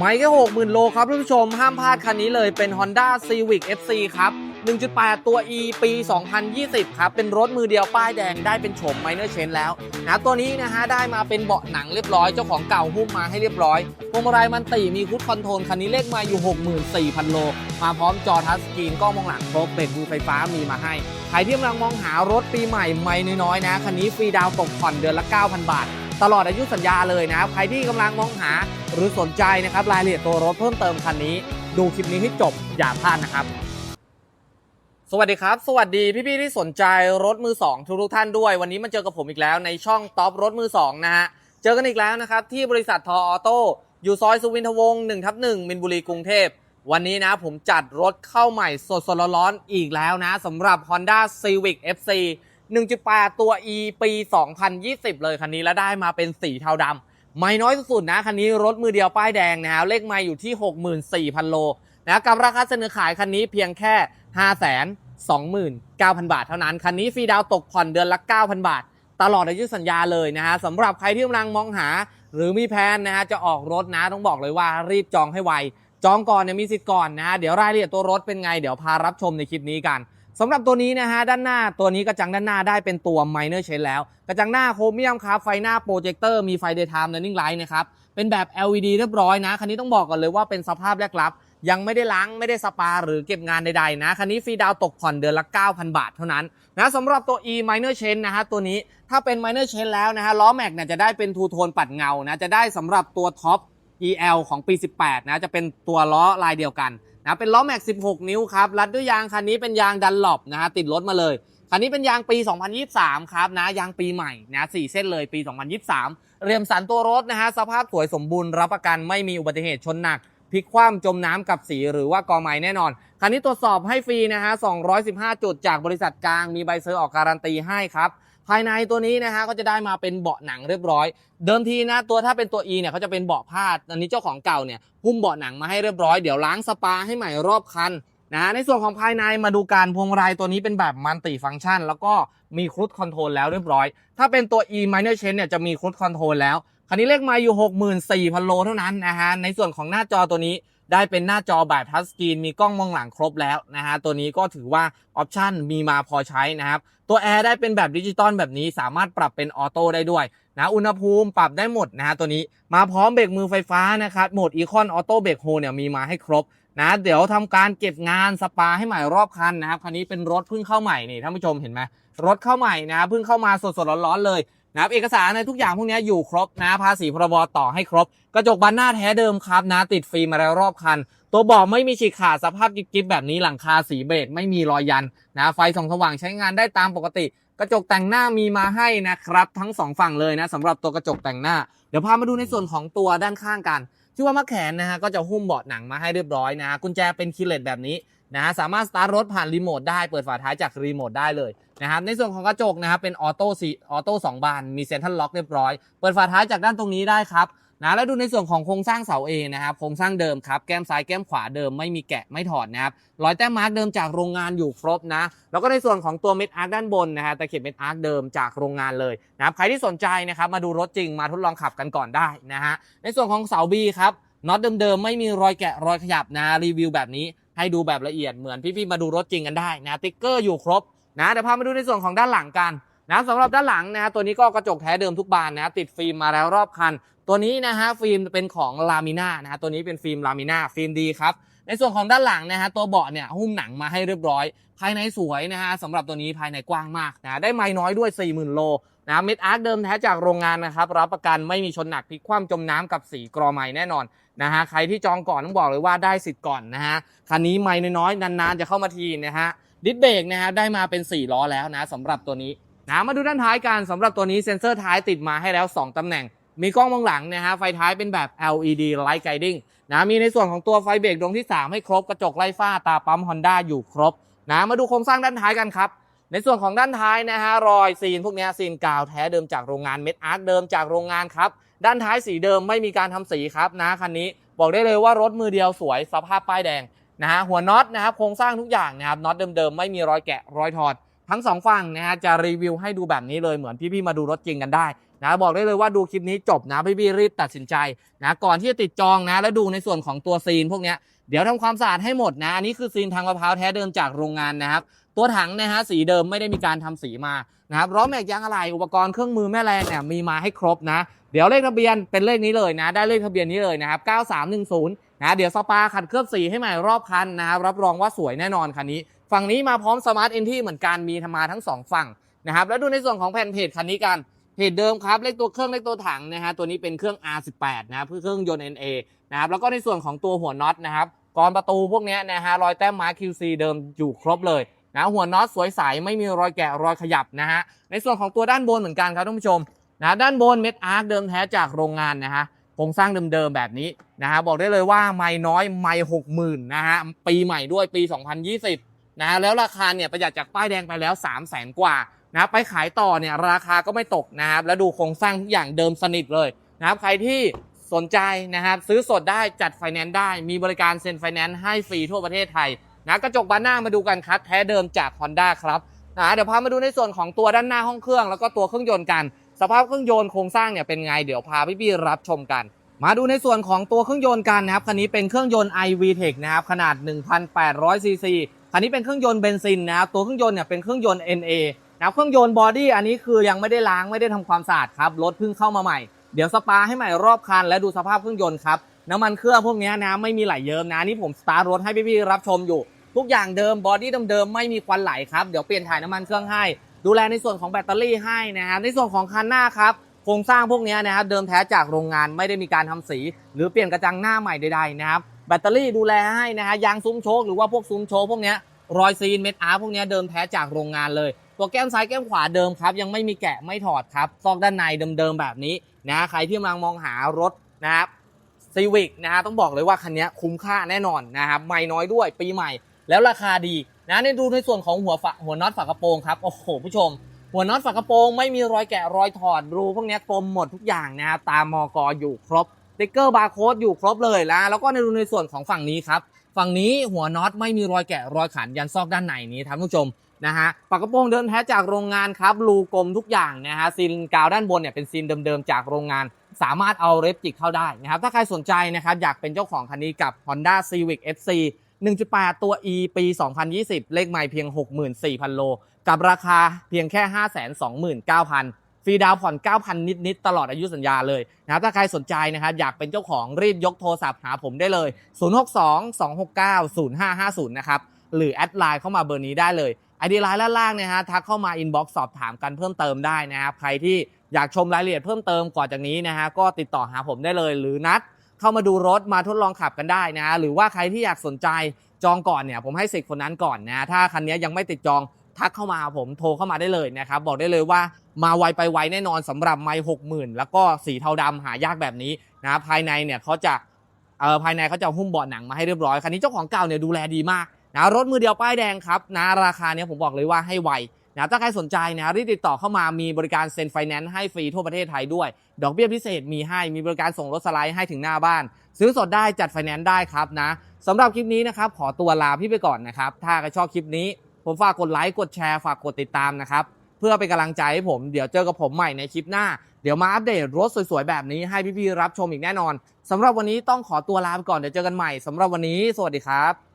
ไม่แค่60,000โลครับท่านผู้ชม ห้ามพลาดคันนี้เลยเป็น Honda Civic FC ครับ 1.8 ตัว E ปี 2020 ครับ เป็นรถมือเดียวป้ายแดงได้เป็นโฉม Minor Change แล้วนะตัวนี้นะฮะได้มาเป็นเบาะหนังเรียบร้อย เจ้าของเก่าหุ้มมาให้เรียบร้อยพวงมาลัยมันติมีคุดคอนโทรลคันนี้เลขมาอยู่ 64,000 โล มาพร้อมจอทัชสกรีนกล้องมองหลังครบเบรกมือไฟฟ้ามีมาให้ใครที่กำลังมองหารถปีใหม่ไม่น้อยๆนะคันนี้ฟรีดาวน์ตกผ่อนเดือนละ 9,000 บาท ตลอดอายุสัญญาเลยนะครับใครที่กำลังมองหาหรือสนใจนะครับรายละเอียดตัวรถเพิ่มเติมคันนี้ ดูคลิปนี้ให้จบอย่าพลาดนะครับ สวัสดีครับ สวัสดีพี่ๆที่สนใจรถมือ 2 ทุกๆท่านด้วย วันนี้มาเจอกับผมอีกแล้วในช่องท็อปรถมือ 2 นะฮะเจอกันอีกแล้วนะครับที่บริษัททอออโต้อยู่ซอยสุวินทวงศ์1ทับ1มินบุรีกรุงเทพวันนี้นะผมจัดรถเข้าใหม่สดสดๆร้อนๆอีกแล้วนะสำหรับ Honda Civic FC 1.8 ตัว E ปี 2020 เลยคันนี้แล้วได้มาเป็นสีเทาดำไม่น้อยสุดๆนะคันนี้รถมือเดียวป้ายแดงนะฮะเลขไม่อยู่ที่ 64,000 โลนะกับราคาเสนอขายคันนี้เพียงแค่ 529,000 บาทเท่านั้น คันนี้ฟรีดาวตกผ่อนเดือนละ 9,000 บาท ตลอดอายุสัญญาเลยนะฮะสำหรับใครที่กำลังมองหา หรือมีแผนนะฮะจะออกรถนะต้องบอกเลยว่ารีบจองให้ไวจองก่อนเนี่ยมีสิทธิ์ก่อนนะฮะเดี๋ยวรายละเอียดตัวรถเป็นไง เดี๋ยวพารับชมในคลิปนี้กัน สำหรับตัวนี้นะฮะด้านหน้าตัวนี้กระจังด้านหน้าได้เป็นตัว minor change แล้ว กระจังหน้าโครเมียมครับไฟหน้าโปรเจคเตอร์มีไฟ daytime running light นะครับเป็นแบบ LED เรียบร้อยนะ คันนี้ต้องบอกก่อนเลยว่าเป็นสภาพแรกรับ ยังไม่ได้ล้างไม่ได้สปาหรือเก็บงานใดๆนะ คันนี้ฟรีดาวตกผ่อนเดือนละ 9,000 บาทเท่านั้นนะสำหรับตัว e minor chain นะฮะตัวนี้ถ้าเป็น minor chain แล้วนะฮะล้อแม็กเนี่ยจะได้เป็นทูโทนปัดเงานะจะได้สำหรับตัวท็อป EL ของปี 18 นะ จะเป็นตัวล้อลายเดียวกัน นะเป็นล้อแม็ก 16 นิ้วครับรัดด้วยยางคันนี้เป็นยางดันหลบนะฮะติดรถมาเลยคันนี้เป็นยางปี 2023 ครับนะยางปีใหม่นะ4เส้นเลยปี 2023 เรียมสันตัวรถนะฮะสภาพสวยสมบูรณ์รับประกันไม่มีอุบัติเหตุชนหนักพลิกคว่ำจมน้ำกับสีหรือว่ากอไม้แน่นอน คันนี้ตรวจสอบให้ฟรีนะฮะ 215 จุดจากบริษัทกลางมีใบเซอร์ออกการันตีให้ครับ ภายในตัวนี้นะฮะก็จะได้มาเป็นเบาะหนังเรียบร้อย เดิมทีนะตัวถ้าเป็นตัว E เนี่ยเขาจะเป็นเบาะผ้าอันนี้เจ้าของเก่าเนี่ยหุ้มเบาะหนังมาให้เรียบร้อยเดี๋ยวล้างสปาให้ใหม่รอบคันนะในส่วนของภายในมาดูการพวงมาลัยตัวนี้เป็นแบบมัลติฟังก์ชัน แล้วก็มีครุฑคอนโทรลแล้วเรียบร้อย ถ้าเป็นตัว E minor change เนี่ยจะมีครุฑคอนโทรลแล้วคันนี้เลขมาอยู่ 64,000 โลเท่านั้นนะฮะในส่วนของหน้าจอตัวนี้ ได้เป็นหน้าจอแบบทัชสกรีนมีกล้องมองหลังครบแล้วนะฮะตัวนี้ก็ถือว่าออปชันมีมาพอใช้นะครับตัวแอร์ได้เป็นแบบดิจิตอลแบบนี้สามารถปรับเป็นออโต้ได้ด้วยนะอุณหภูมิปรับได้หมดนะฮะตัวนี้มาพร้อมเบรกมือไฟฟ้านะครับโหมดอีคอนออโต้เบรกโฮเนี่ยมีมาให้ครบนะเดี๋ยวทำการเก็บงานสปาให้ใหม่รอบคันนะครับคันนี้เป็นรถเพิ่งเข้าใหม่นี่ท่านผู้ชมเห็นไหมรถเข้าใหม่นะเพิ่งเข้ามาสดๆร้อนๆเลย นะครับเอกสารในทุกอย่างพวกนี้อยู่ครบนะภาษีพรบต่อให้ครบ กระจกบานหน้าแท้เดิมครับนะติดฟิล์มมาแล้วรอบคัน ตัวเบาะไม่มีฉีกขาดสภาพกิ๊บแบบนี้หลังคาสีเบจไม่มีรอยยันนะไฟส่องสว่างใช้งานได้ตามปกติ กระจกแต่งหน้ามีมาให้นะครับ ทั้งสองฝั่งเลยนะสำหรับตัวกระจกแต่งหน้า เดี๋ยวพามาดูในส่วนของตัวด้านข้างกันที่อว่ามะแขนนะฮะก็จะหุ้มเบาะหนังมาให้เรียบร้อยนะกุญแจเป็นคีย์เลสแบบนี้ นะฮะสามารถสตาร์ทรถผ่านรีโมทได้เปิดฝาท้ายจากรีโมทได้เลยนะครับในส่วนของกระจกนะครับเป็นออโต้สีออโต้สองบานมีเซ็นทรัลล็อกเรียบร้อย เปิดฝาท้ายจากด้านตรงนี้ได้ครับนะแล้วดูในส่วนของโครงสร้างเสาเอนะครับโครงสร้างเดิมครับแก้มซ้ายแก้มขวาเดิมไม่มีแกะไม่ถอดนะครับรอยแต้มมาร์กเดิมจากโรงงานอยู่ครบนะ แล้วก็ในส่วนของตัวเม็ดอาร์คด้านบนนะฮะตะเข็บเม็ดอาร์คเดิมจากโรงงานเลยนะครับใครที่สนใจนะครับมาดูรถจริงมาทดลองขับกันก่อนได้นะฮะในส่วนของเสาบีครับน็อตเดิมๆไม่มีรอยแกะรอยขยับนะรีวิวแบบนี้ ให้ดูแบบละเอียดเหมือนพี่ๆมาดูรถจริงกันได้นะติ๊กเกอร์อยู่ครบนะเดี๋ยวพามาดูในส่วนของด้านหลังกันนะสำหรับด้านหลังนะตัวนี้ก็กระจกแท้เดิมทุกบานนะติดฟิล์มมาแล้วรอบคัน ตัวนี้นะฮะฟิล์มเป็นของลามิน่านะฮะตัวนี้เป็นฟิล์มลามิน่าฟิล์มดีครับ ในส่วนของด้านหลังนะฮะตัวเบาะเนี่ยหุ้มหนังมาให้เรียบร้อย ภายในสวยนะฮะสำหรับตัวนี้ภายในกว้างมากนะได้ไม้น้อยด้วย 40,000 โลนะเม็ดอาร์คเดิมแท้จากโรงงานนะครับรับประกันไม่มีชนหนักพลิกคว่ำจมน้ำกับสีกรอไม้แน่นอนนะฮะใครที่จองก่อนต้องบอกเลยว่าได้สิทธิ์ก่อนนะฮะคันนี้ไม้น้อยๆนานๆจะเข้ามาทีนะฮะดิสเบรกนะฮะได้มาเป็น 4 ล้อแล้วนะสำหรับตัวนี้นะมาดูด้านท้ายกันสำหรับตัวนี้เซ็นเซอร์ท้ายติดมาให้แล้ว 2ตำแหน่ง มีกล้องมองหลังนะฮะไฟท้ายเป็นแบบ LED Light Guiding นะมีในส่วนของตัวไฟเบรกดวงที่ 3 ให้ครบกระจกไล่ฟ้าตาปั๊ม Honda อยู่ครบนะมาดูโครงสร้างด้านท้ายกันครับในส่วนของด้านท้ายนะฮะรอยซีนพวกนี้ซีนกาวแท้เดิมจากโรงงานเม็ดอาร์คเดิมจากโรงงานครับด้านท้ายสีเดิมไม่มีการทำสีครับนะคันนี้บอกได้เลยว่ารถมือเดียวสวยสภาพป้ายแดงนะฮะหัวน็อตนะครับโครงสร้างทุกอย่างนะครับน็อตเดิมๆไม่มีรอยแกะรอยถอด ทั้งสองฝั่งนะฮะจะรีวิวให้ดูแบบนี้เลยเหมือนพี่ๆมาดูรถจริงกันได้ นะบอกได้เลยว่าดูคลิปนี้จบนะพี่พี่รีบตัดสินใจนะก่อนที่จะติดจองนะ แล้วดูในส่วนของตัวซีนพวกเนี้ยเดี๋ยวทำความสะอาดให้หมดนะอันนี้คือซีนทางมะพร้าวแท้เดิมจากโรงงานนะครับ ตัวถังนะฮะสีเดิมไม่ได้มีการทำสีมานะครับล้อแม็กยางอะไรอุปกรณ์เครื่องมือแม่แรงเนี่ยมีมาให้ครบนะ เดี๋ยวเลขทะเบียนเป็นเลขนี้เลยนะ ได้เลขทะเบียนนี้เลยนะครับ 9310นะเดี๋ยวสปาขัดเคลือบสีให้ใหม่รอบคันนะครับรับรองว่าสวยแน่นอนคันนี้ ฝั่งนี้มาพร้อมสมาร์ทเอนที่เหมือนกันมีทำมาทั้งสองฝั่งนะครับแล้วดูในส่วนของแผ่นเพจคันนี้กัน เพจเดิมครับ เลขตัวเครื่องเลขตัวถังนะฮะตัวนี้เป็นเครื่อง R18 นะเพื่อเครื่องยนต์ NA นะครับแล้วก็ในส่วนของตัวหัวน็อตนะครับกรอนประตูพวกนี้นะฮะรอยแต้มม้ QC เดิมอยู่ครบเลยนะหัวน็อตสวยใสไม่มีรอยแกะรอยขยับนะฮะในส่วนของตัวด้านบนเหมือนกันครับท่านผู้ชมนะด้านบนเม็ดอาร์คเดิมแท้จากโรงงานนะฮะโครงสร้างเดิมๆแบบนี้นะฮะบอกได้เลยว่าไม่น้อยไม่หกหมื่นนะฮะปีใหม่ด้วยปี 2020นะแล้วราคาเนี่ยประหยัดจากป้ายแดงไปแล้ว 3 0 0แสนกว่า นะไปขายต่อเนี่ยราคาก็ไม่ตกนะครับ แล้วดูโครงสร้างทุกอย่างเดิมสนิทเลยนะครับ ใครที่สนใจนะครับ ซื้อสดได้จัดไฟแนนซ์ได้ มีบริการเซ็นไฟแนนซ์ให้ฟรีทั่วประเทศไทยนะกระจกบานหน้ามาดูกันครับ แท้เดิมจาก Honda ครับนะเดี๋ยวพามาดูในส่วนของตัวด้านหน้าห้องเครื่อง แล้วก็ตัวเครื่องยนต์กัน สภาพเครื่องยนต์โครงสร้างเนี่ยเป็นไงเดี๋ยวพาพี่ๆรับชมกัน มาดูในส่วนของตัวเครื่องยนต์กันนะครับคันนี้เป็นเครื่องยนต์ iVTEC นะครับขนาด 1,800ซีซีคันนี้เป็นเครื่องยนต์เบนซินนะครับตัวเครื่องยนต์เนี่ยเป็นเครื่องยนต์ NA นะเครื่องยนต์บอดี้อันนี้คือยังไม่ได้ล้างไม่ได้ทำความสะอาดครับรถเพิ่งเข้ามาใหม่ เดี๋ยวสปาให้ใหม่รอบคันและดูสภาพเครื่องยนต์ครับน้ำมันเครื่องพวกนี้นะไม่มีไหลเยิ้มนะนี่ผมสตาร์ทรถให้พี่ๆรับชมอยู่ ทุกอย่างเดิมบอดี้เดิมๆไม่มีควันไหลครับเดี๋ยวเปลี่ยนถ่ายน้ำมันเครื่องให้ ดูแลในส่วนของแบตเตอรี่ให้นะครับในส่วนของคันหน้าครับโครงสร้างพวกนี้นะครับเดิมแท้จากโรงงานไม่ได้มีการทำสี หรือเปลี่ยนกระจังหน้าใหม่ใดๆนะครับแบตเตอรี่ดูแลให้นะฮะยางซุ้มโชคหรือว่าพวกซุ้มโชคพวกนี้รอยซีนเม็ดอาร์พวกนี้เดิมแท้จากโรงงานเลย ตัวแก้มซ้ายแก้มขวาเดิมครับ ยังไม่มีแกะไม่ถอดครับ ซอกด้านในเดิมๆแบบนี้นะใครที่กำลังมองหารถนะครับซีวิกนะฮะต้องบอกเลยว่าคันนี้คุ้มค่าแน่นอนนะครับไม่น้อยด้วยปีใหม่ แล้วราคาดีนะในดูในส่วนของหัวฝาหัวน็อตฝากระโปรงครับโอ้โหผู้ชม หัวน็อตฝากระโปรงไม่มีรอยแกะรอยถอดรูพวกนี้กลมหมดทุกอย่างนะครับตามมอกอยู่ครบสติ๊กเกอร์บาร์โค้ดอยู่ครบเลยนะแล้วก็ในดูในส่วนของฝั่งนี้ครับฝั่งนี้หัวน็อตไม่มีรอยแกะรอยขันยันซอกด้านในนี้ท่านผู้ชม นะฮะฝากระโปรงเดิมแท้จากโรงงานครับรูกลมทุกอย่างนะฮะซีนกาวด้านบนเนี่ยเป็นซีนเดิมๆจากโรงงาน สามารถเอาเรฟจิกเข้าได้นะครับถ้าใครสนใจนะครับอยากเป็นเจ้าของคันนี้กับ Honda Civic FC 1.8 ตัว E ปี 2020 เลขใหม่เพียง 64,000 โล กับราคาเพียงแค่ 529,000 ฟรีดาวน์ผ่อน 9,000 นิด ๆ ตลอดอายุสัญญาเลยนะครับถ้าใครสนใจนะครับอยากเป็นเจ้าของรีบยกโทรศัพท์หาผมได้เลย 062-269-0550 นะครับ หรือแอดไลน์เข้ามาเบอร์นี้ได้เลย ไอดีไลน์ด้านล่างนะฮะทักเข้ามาอินบ็อกซ์สอบถามกันเพิ่มเติมได้นะครับใครที่อยากชมรายละเอียดเพิ่มเติมก่อนจากนี้นะฮะก็ติดต่อหาผมได้เลยหรือนัดเข้ามาดูรถมาทดลองขับกันได้นะฮะหรือว่าใครที่อยากสนใจจองก่อนเนี่ยผมให้สิทธิ์คนนั้นก่อนนะ ถ้าคันนี้ยังไม่ติดจองทักเข้ามาผมโทรเข้ามาได้เลยนะครับ บอกได้เลยว่ามาไวไปไวแน่นอนสำหรับไมค์หกหมื่นแล้วก็สีเทาดำหายากแบบนี้นะภายในเนี่ยเขาจะเอ่อภายในเขาจะเอาหุ้มเบาะหนังมาให้เรียบร้อยคันนี้เจ้าของเก่าเนี่ยดูแลดีมาก นะรถมือเดียวป้ายแดงครับนะราคาเนี่ยผมบอกเลยว่าให้ไวนะถ้าใครสนใจนะรีบติดต่อเข้ามามีบริการเซ็นไฟแนนซ์ให้ฟรีทั่วประเทศไทยด้วย ดอกเบี้ยพิเศษมีให้มีบริการส่งรถสไลด์ให้ถึงหน้าบ้าน ซื้อสดได้จัดไฟแนนซ์ได้ครับนะสำหรับคลิปนี้นะครับขอตัวลาพี่ไปก่อนนะครับถ้าใครชอบคลิปนี้ ผมฝากกดไลค์กดแชร์ฝากกดติดตามนะครับเพื่อเป็นกำลังใจให้ผมเดี๋ยวเจอกับผมใหม่ในคลิปหน้า เดี๋ยวมาอัปเดตรถสวยๆแบบนี้ให้พี่ๆรับชมอีกแน่นอนสำหรับวันนี้ต้องขอตัวลาไปก่อนเดี๋ยวเจอกันใหม่สำหรับวันนี้ สวัสดีครับ